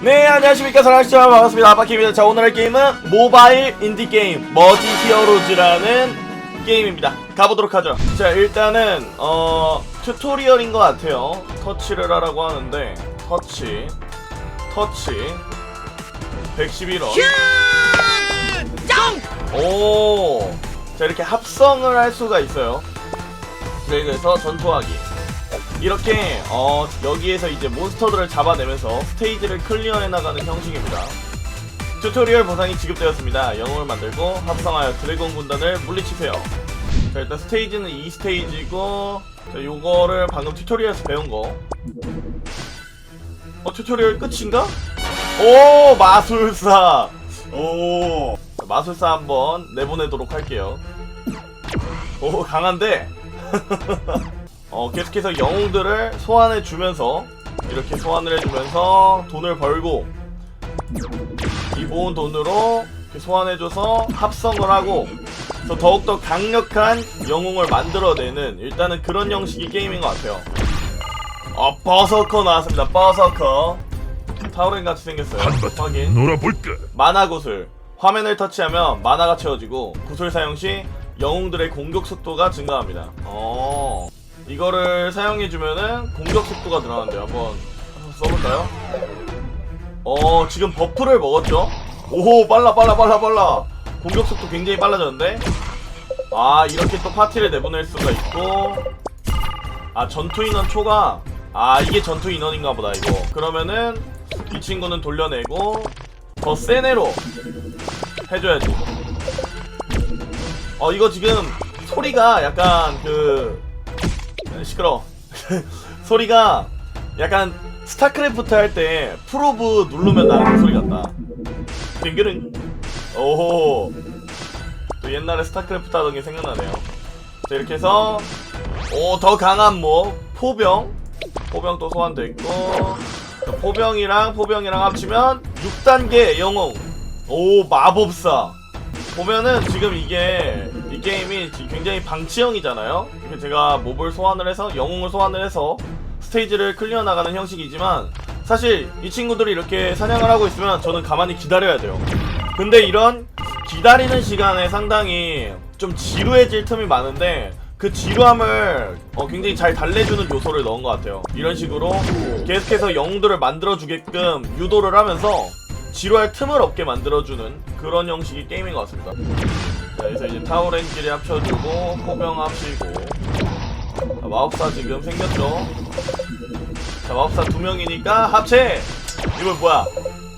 네 안녕하십니까. 사랑하시죠 반갑습니다. 아빠킴입니다. 자 오늘 할 게임은 모바일 인디게임 머지 히어로즈라는 게임입니다. 가보도록 하죠. 자 일단은 어 튜토리얼인 것 같아요. 터치를 하라고 하는데 터치 터치. 111원. 오! 자 이렇게 합성을 할 수가 있어요. 그래서 전투하기 이렇게 어 여기에서 이제 몬스터들을 잡아내면서 스테이지를 클리어해 나가는 형식입니다. 튜토리얼 보상이 지급되었습니다. 영웅을 만들고 합성하여 드래곤 군단을 물리치세요. 자 일단 스테이지는 2 스테이지고 자 요거를 방금 튜토리얼에서 배운 거. 어 튜토리얼 끝인가? 오 마술사. 오 자, 마술사 한번 내보내도록 할게요. 오 강한데. 어, 계속해서 영웅들을 소환해 주면서 이렇게 소환을 해주면서 돈을 벌고 이 모은 돈으로 이렇게 소환해줘서 합성을 하고 더욱더 강력한 영웅을 만들어내는 일단은 그런 형식의 게임인 것 같아요. 어, 버서커 나왔습니다. 버서커. 타오렌 같이 생겼어요. 확인. 놀아볼까? 만화 구슬 화면을 터치하면 만화가 채워지고 구슬 사용 시 영웅들의 공격 속도가 증가합니다. 어 이거를 사용해 주면은 공격 속도가 늘어난대요. 한번 써볼까요? 어 지금 버프를 먹었죠? 오 빨라 빨라 빨라 빨라 공격 속도 굉장히 빨라졌는데 아 이렇게 또 파티를 내보낼 수가 있고 아 전투 인원 초가 아 이게 전투 인원인가 보다 이거 그러면은 이 친구는 돌려내고 더 센 애로 해줘야지 어 이거 지금 소리가 약간 그 시끄러 소리가 약간 스타크래프트 할 때 프로브 누르면 나는 그 소리 같다. 빙그릉. 오호. 또 옛날에 스타크래프트 하던 게 생각나네요. 자 이렇게 해서 오 더 강한 뭐 포병. 포병 또 소환됐고. 자, 포병이랑 포병이랑 합치면 6단계 영웅. 오 마법사 보면은 지금 이게 이 게임이 굉장히 방치형이잖아요 제가 몹을 소환을 해서 영웅을 소환을 해서 스테이지를 클리어 나가는 형식이지만 사실 이 친구들이 이렇게 사냥을 하고 있으면 저는 가만히 기다려야 돼요 근데 이런 기다리는 시간에 상당히 좀 지루해질 틈이 많은데 그 지루함을 어, 굉장히 잘 달래주는 요소를 넣은 것 같아요. 이런 식으로 계속해서 영웅들을 만들어주게끔 유도를 하면서 지루할 틈을 없게 만들어주는 그런 형식의 게임인 것 같습니다. 자, 여기서 이제 타오렌지를 합쳐주고 포병 합치고 자, 마법사 지금 생겼죠? 자, 마법사 두 명이니까 합체! 이건 뭐야?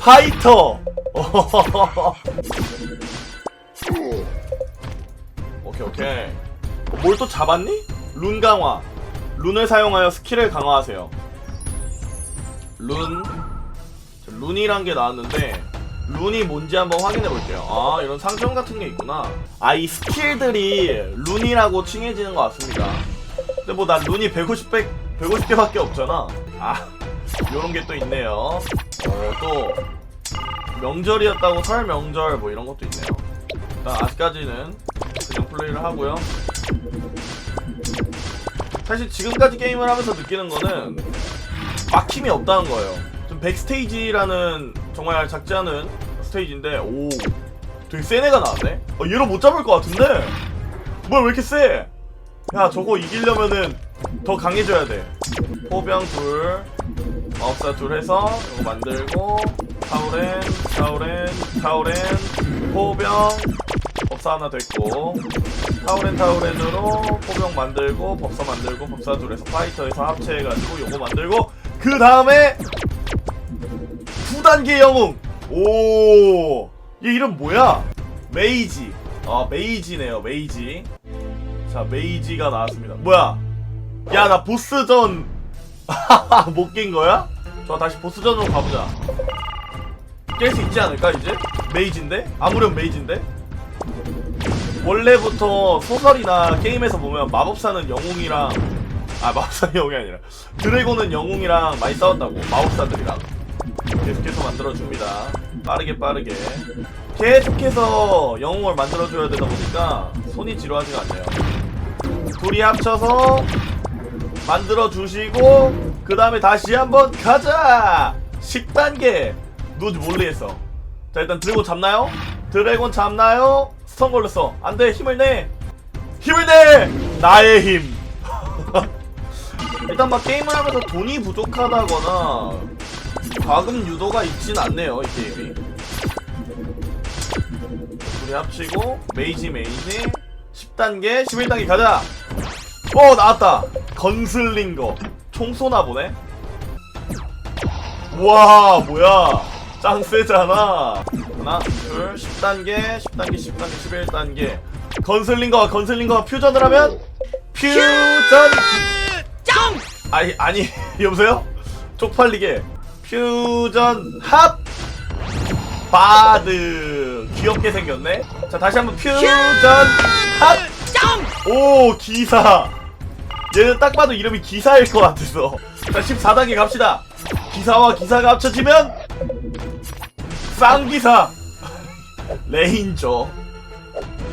파이터! 오케이 오케이 뭘 또 잡았니? 룬 강화 룬을 사용하여 스킬을 강화하세요 룬 자, 룬이란 게 나왔는데 룬이 뭔지 한번 확인해 볼게요. 아 이런 상점 같은 게 있구나. 아 이 스킬들이 룬이라고 칭해지는 것 같습니다. 근데 뭐 난 룬이 150개 150개밖에 없잖아. 아 요런 게 또 있네요. 어 또 명절이었다고 설 명절 뭐 이런 것도 있네요. 일단 아직까지는 그냥 플레이를 하고요. 사실 지금까지 게임을 하면서 느끼는 거는 막힘이 없다는 거예요. 좀 백스테이지라는 정말 작지 않은 스테이지인데 오 되게 센 애가 나왔네. 어, 얘로 못 잡을 것 같은데 뭐야 왜 이렇게 세? 야 저거 이기려면은 더 강해져야 돼. 포병 둘, 마법사 둘 해서 이거 만들고 타우렌, 타우렌, 타우렌, 포병, 법사 하나 됐고 타우렌 타우렌으로 포병 만들고 법사 만들고 법사 둘에서 파이터에서 합체해가지고 요거 만들고 그 다음에 9단계 영웅. 오 얘 이름 뭐야? 메이지. 아 메이지네요 메이지. 자 메이지가 나왔습니다. 뭐야? 야 나 보스전. 못 깬 거야? 좋아 다시 보스전으로 가보자. 깰 수 있지 않을까 이제? 메이지인데? 아무렴 메이지인데? 원래부터 소설이나 게임에서 보면 마법사는 영웅이랑 아 마법사 영웅이 아니라 드래곤은 영웅이랑 많이 싸웠다고 마법사들이랑 계속해서 만들어줍니다 빠르게 빠르게 계속해서 영웅을 만들어줘야 되다 보니까 손이 지루하지가 않네요 둘이 합쳐서 만들어주시고 그 다음에 다시 한번 가자 10단계 누군지 모르겠어. 자 일단 드래곤 잡나요? 드래곤 잡나요? 스턴 걸렸어. 안돼 힘을 내. 힘을 내. 나의 힘. 일단 막 게임을 하면서 돈이 부족하다거나 과금 유도가 있진 않네요 이 게임이. 둘이 합치고 메이지 메이지 10단계 11단계 가자. 어 나왔다. 건슬링거. 총 쏘나 보네. 와 뭐야 짱 세잖아 하나 둘 10단계 10단계 10단계 11단계 건슬링거와 건슬링거와 퓨전을 하면 퓨전 짱! 아니 아니 여보세요 쪽팔리게 퓨전 합 바드! 귀엽게 생겼네? 자 다시 한번 퓨전 짱! 합오 기사! 얘는 딱 봐도 이름이 기사일 것 같아서. 자 14단계 갑시다. 기사와 기사가 합쳐지면 쌍기사! 레인저.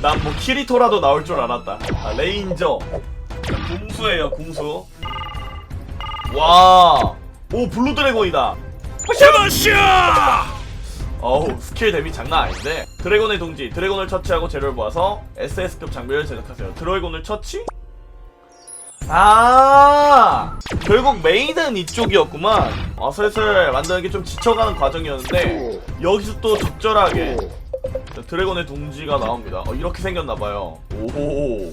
난 뭐 키리토라도 나올 줄 알았다. 아, 레인저. 궁수예요 궁수. 와 오 블루 드래곤이다. 샤마샤! 어우 스킬 데미 장난 아닌데. 드래곤의 동지 드래곤을 처치하고 재료를 모아서 SS급 장비를 제작하세요. 드래곤을 처치? 아! 결국 메인은 이쪽이었구만. 어, 슬슬 만드는 게 좀 지쳐가는 과정이었는데 여기서 또 적절하게 자, 드래곤의 동지가 나옵니다. 어, 이렇게 생겼나봐요. 오호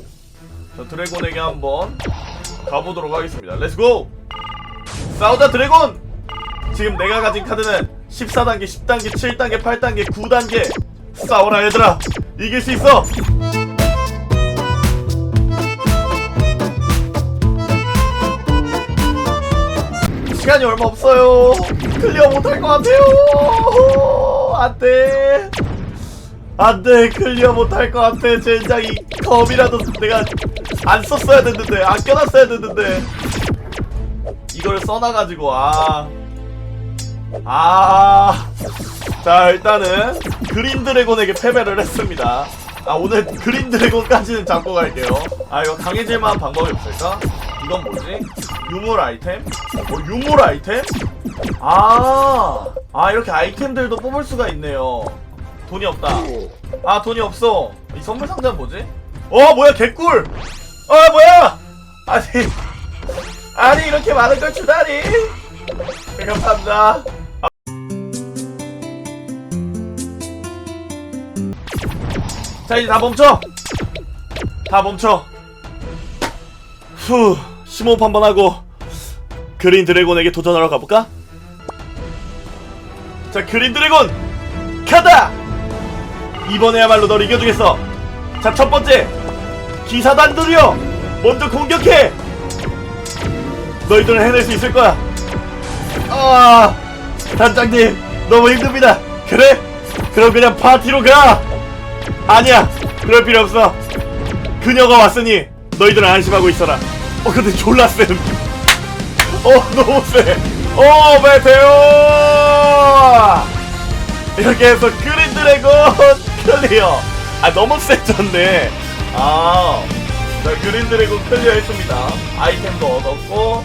자 드래곤에게 한번 가보도록 하겠습니다. 렛츠고 싸우자 드래곤! 지금 내가 가진 카드는 14단계, 10단계, 7단계, 8단계, 9단계. 싸워라 얘들아. 이길 수 있어. 시간이 얼마 없어요. 클리어 못할 것 같아요. 안돼. 안돼. 클리어 못할 것 같아. 젠장 이 검이라도 내가 안 썼어야 됐는데 아껴놨어야 됐는데 이걸 써놔가지고 아 아. 자, 일단은 그린 드래곤에게 패배를 했습니다. 아, 오늘 그린 드래곤까지는 잡고 갈게요. 아, 이거 강해질 만한 방법이 없을까? 이건 뭐지? 유물 아이템? 어, 유물 아이템? 아, 아, 이렇게 아이템들도 뽑을 수가 있네요. 돈이 없다. 아, 돈이 없어. 이 선물 상자는 뭐지? 어, 뭐야, 개꿀! 어, 뭐야! 아니, 아니, 이렇게 많은 걸 주다니! 네, 감사합니다. 자 이제 다 멈춰 다 멈춰 후 심호흡 한번 하고 그린 드래곤에게 도전하러 가볼까? 자 그린 드래곤 가다 이번에야말로 널 이겨주겠어 자 첫번째 기사단들이여 먼저 공격해 너희들은 해낼 수 있을 거야 아 단장님 너무 힘듭니다 그래? 그럼 그냥 파티로 가 아니야 그럴 필요 없어 그녀가 왔으니 너희들은 안심하고 있어라 어 근데 졸라 쌤 어, 너무 세. 어, 메테오! 이렇게 해서 그린 드래곤 클리어. 아, 너무 세졌네. 아, 자, 그린 드래곤 클리어 했습니다. 아이템도 얻었고.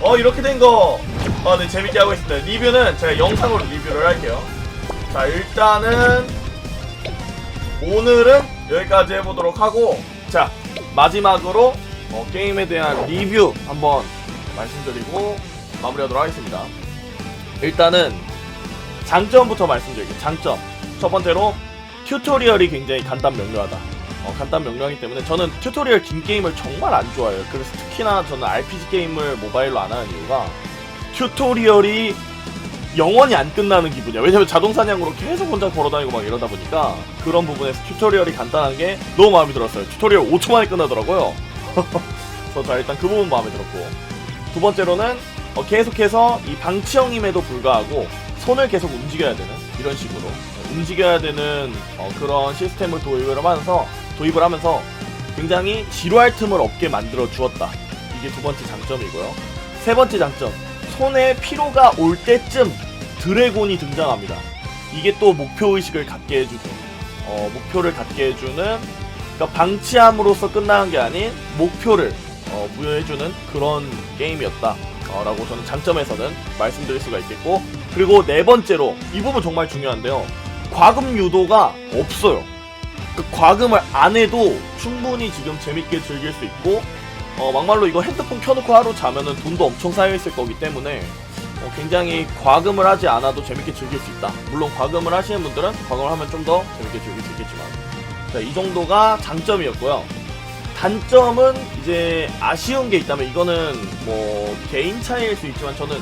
어, 이렇게 된 거. 어, 네, 재밌게 하고 있습니다. 리뷰는 제가 영상으로 리뷰를 할게요. 자, 일단은. 오늘은 여기까지 해보도록 하고. 자, 마지막으로 어, 게임에 대한 리뷰 한번 말씀드리고 마무리하도록 하겠습니다. 일단은 장점부터 말씀드릴게요. 장점. 첫 번째로 튜토리얼이 굉장히 간단 명료하다. 어, 간단 명료하기 때문에 저는 튜토리얼 긴 게임을 정말 안 좋아해요. 그래서 특히나 저는 RPG 게임을 모바일로 안 하는 이유가 튜토리얼이 영원히 안 끝나는 기분이야. 왜냐면 자동 사냥으로 계속 혼자 걸어다니고 막 이러다 보니까 그런 부분에서 튜토리얼이 간단한 게 너무 마음에 들었어요. 튜토리얼 5초 만에 끝나더라고요. 자 일단 그 부분 마음에 들었고 두 번째로는 어, 계속해서 이 방치형임에도 불구하고 손을 계속 움직여야 되는 이런 식으로 움직여야 되는 어, 그런 시스템을 도입을 하면서 도입을 하면서 굉장히 지루할 틈을 없게 만들어 주었다. 이게 두 번째 장점이고요. 세 번째 장점 손에 피로가 올 때쯤 드래곤이 등장합니다. 이게 또 목표 의식을 갖게 해주고 어, 목표를 갖게 해주는 그러니까 방치함으로써 끝나는 게 아닌 목표를 어, 부여해주는 그런 게임이었다. 어, 라고 저는 장점에서는 말씀드릴 수가 있겠고 그리고 네 번째로 이 부분 정말 중요한데요 과금 유도가 없어요 그 과금을 안 해도 충분히 지금 재밌게 즐길 수 있고 어, 막말로 이거 핸드폰 켜놓고 하루 자면은 돈도 엄청 쌓여있을 거기 때문에 어, 굉장히 과금을 하지 않아도 재밌게 즐길 수 있다. 물론 과금을 하시는 분들은 과금을 하면 좀 더 재밌게 즐길 수 있겠지만. 자, 이 정도가 장점이었고요. 단점은 이제 아쉬운 게 있다면 이거는 뭐 개인 차이일 수 있지만 저는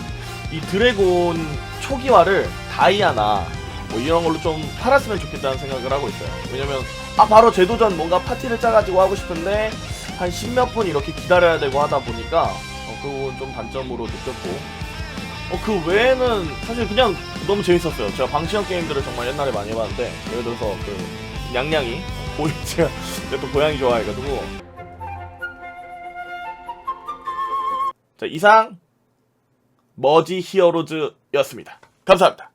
이 드래곤 초기화를 다이아나 뭐 이런 걸로 좀 팔았으면 좋겠다는 생각을 하고 있어요. 왜냐면 아 바로 재도전 뭔가 파티를 짜가지고 하고 싶은데 한 십몇 분 이렇게 기다려야 되고 하다 보니까 어, 그건 좀 단점으로 느꼈고 어, 그 외에는 사실 그냥 너무 재밌었어요. 제가 방시형 게임들을 정말 옛날에 많이 해봤는데 예를 들어서 그 고이 제가 제가 또 고양이 좋아해가지고 자 이상 머지 히어로즈였습니다. 감사합니다.